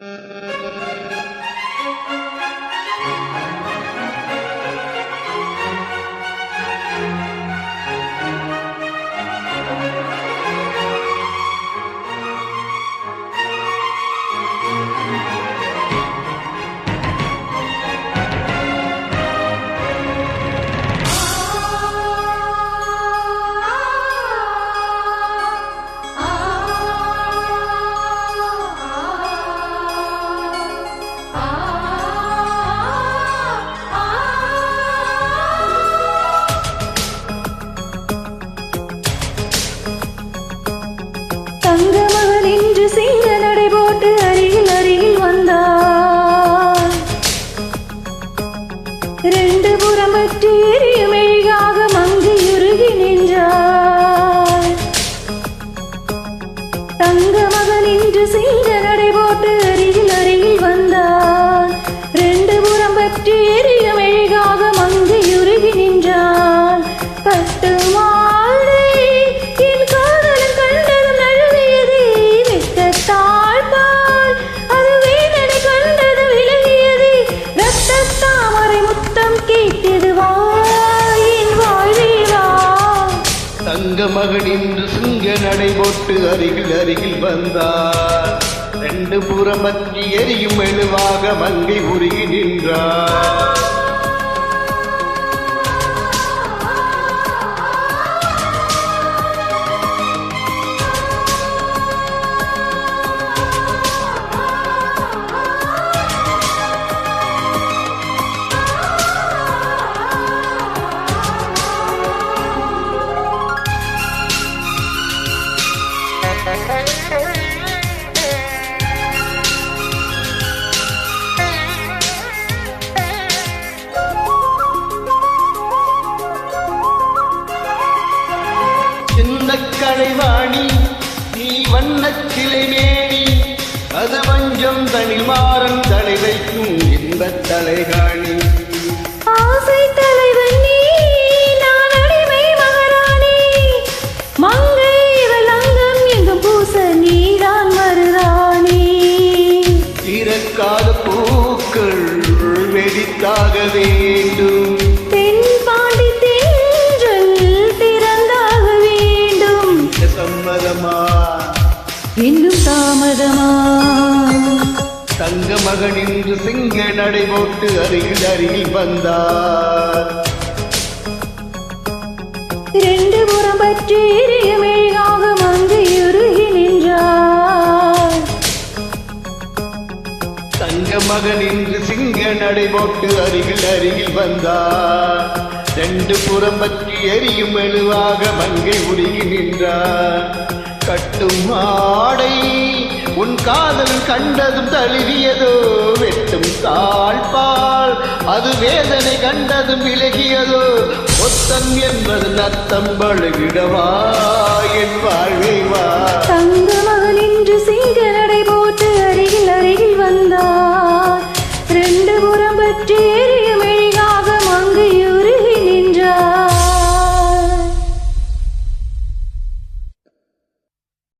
Mm-hmm. ரெண்டு புறம் பற்றி எரியும் மெழுகாக மங்கையுருகி நின்றார் தங்கமகன் இன்று சிங்க நடை போட்டு அருகில் அருகில் வந்தார் தங்க மகன் இன்று சிங்க நடை போட்டு அருகில் அருகில் வந்தார். ரெண்டு புறம் பற்றி எரியும் மெழுவாக மங்கை உருகி நின்றார். கலைவாணி நீ வண்ணக் கிளைமேனி அது வஞ்சம் தனிமாறன் தலை வைக்கும் இன்பத் தலைகாணி. ஆசை தலைவன் நீ நான் அடிமை மகாராணி. மங்கை இவள் அங்கம் எங்கும் பூச நீதான் மருதாணி. இறக்காத பூக்கள் வெடித்தாக வேண்டும். இன்னும் தாமதமா? தங்க மகன் இன்று சிங்க நடை போட்டு அருகில் அருகில் வந்தார். ரெண்டு புறம் பற்றி எரிய மெழுகாக மங்கையுருகி நின்றார். தங்க மகன் இன்று சிங்க நடை போட்டு அருகில் அருகில் வந்தார். ரெண்டு புறம் பற்றி எரியும் மெழுவாக மங்கை உருகி நின்றார். கட்டும் ஆடை உன் காதல் கண்டதும் தழுவியதோ வெட்டும் தாழ்பால் அது வேதனை கண்டதும் விலகியதோ ஒத்தம் என்பது நத்தம் பழுகிடவா என் வாழ்வை வா.